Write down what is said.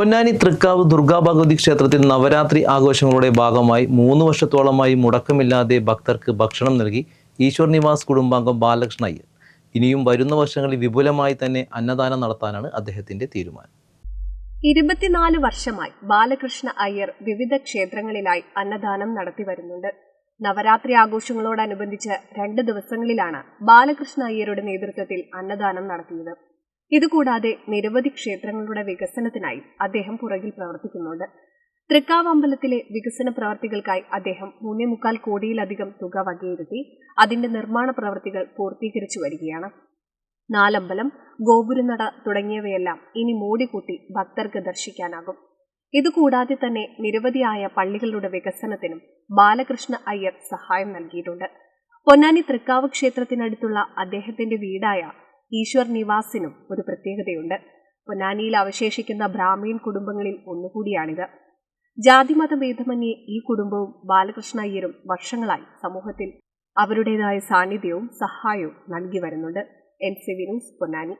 പൊന്നാനി തൃക്കാവ് ദുർഗാ ഭഗവതി ക്ഷേത്രത്തിൽ നവരാത്രി ആഘോഷങ്ങളുടെ ഭാഗമായി മൂന്ന് വർഷത്തോളമായി മുടക്കമില്ലാതെ ഭക്തർക്ക് ഭക്ഷണം നൽകി ഈശ്വർ നിവാസ് കുടുംബാംഗം ബാലകൃഷ്ണ അയ്യർ. ഇനിയും വരുന്ന വർഷങ്ങളിൽ വിപുലമായി തന്നെ അന്നദാനം നടത്താനാണ് അദ്ദേഹത്തിന്റെ തീരുമാനം. ഇരുപത്തിനാല് വർഷമായി ബാലകൃഷ്ണ അയ്യർ വിവിധ ക്ഷേത്രങ്ങളിലായി അന്നദാനം നടത്തി വരുന്നുണ്ട്. നവരാത്രി ആഘോഷങ്ങളോടനുബന്ധിച്ച് രണ്ട് ദിവസങ്ങളിലാണ് ബാലകൃഷ്ണ അയ്യരുടെ നേതൃത്വത്തിൽ അന്നദാനം നടത്തിയത്. ഇതുകൂടാതെ നിരവധി ക്ഷേത്രങ്ങളുടെ വികസനത്തിനായി അദ്ദേഹം പുറകിൽ പ്രവർത്തിക്കുന്നുണ്ട്. തൃക്കാവമ്പലത്തിലെ വികസന പ്രവർത്തികൾക്കായി അദ്ദേഹം മൂന്നേ മുക്കാൽ കോടിയിലധികം തുക വകയിരുത്തി അതിന്റെ നിർമ്മാണ പ്രവർത്തികൾ പൂർത്തീകരിച്ചു വരികയാണ്. നാലമ്പലം ഗോപുരനട തുടങ്ങിയവയെല്ലാം ഇനി മോടികൂട്ടി ഭക്തർക്ക് ദർശിക്കാനാകും. ഇതുകൂടാതെ തന്നെ നിരവധിയായ പള്ളികളുടെ വികസനത്തിനും ബാലകൃഷ്ണ അയ്യർ സഹായം നൽകിയിട്ടുണ്ട്. പൊന്നാനി തൃക്കാവ് ക്ഷേത്രത്തിനടുത്തുള്ള അദ്ദേഹത്തിന്റെ വീടായ ഈശ്വർ നിവാസിനും ഒരു പ്രത്യേകതയുണ്ട്. പൊന്നാനിയിൽ അവശേഷിക്കുന്ന ബ്രാഹ്മീൺ കുടുംബങ്ങളിൽ ഒന്നുകൂടിയാണിത്. ജാതിമത ഭേദമന്യേ ഈ കുടുംബവും ബാലകൃഷ്ണ അയ്യരും വർഷങ്ങളായി സമൂഹത്തിൽ അവരുടേതായ സാന്നിധ്യവും സഹായവും നൽകി വരുന്നുണ്ട്. N C Vinoos Ponnani.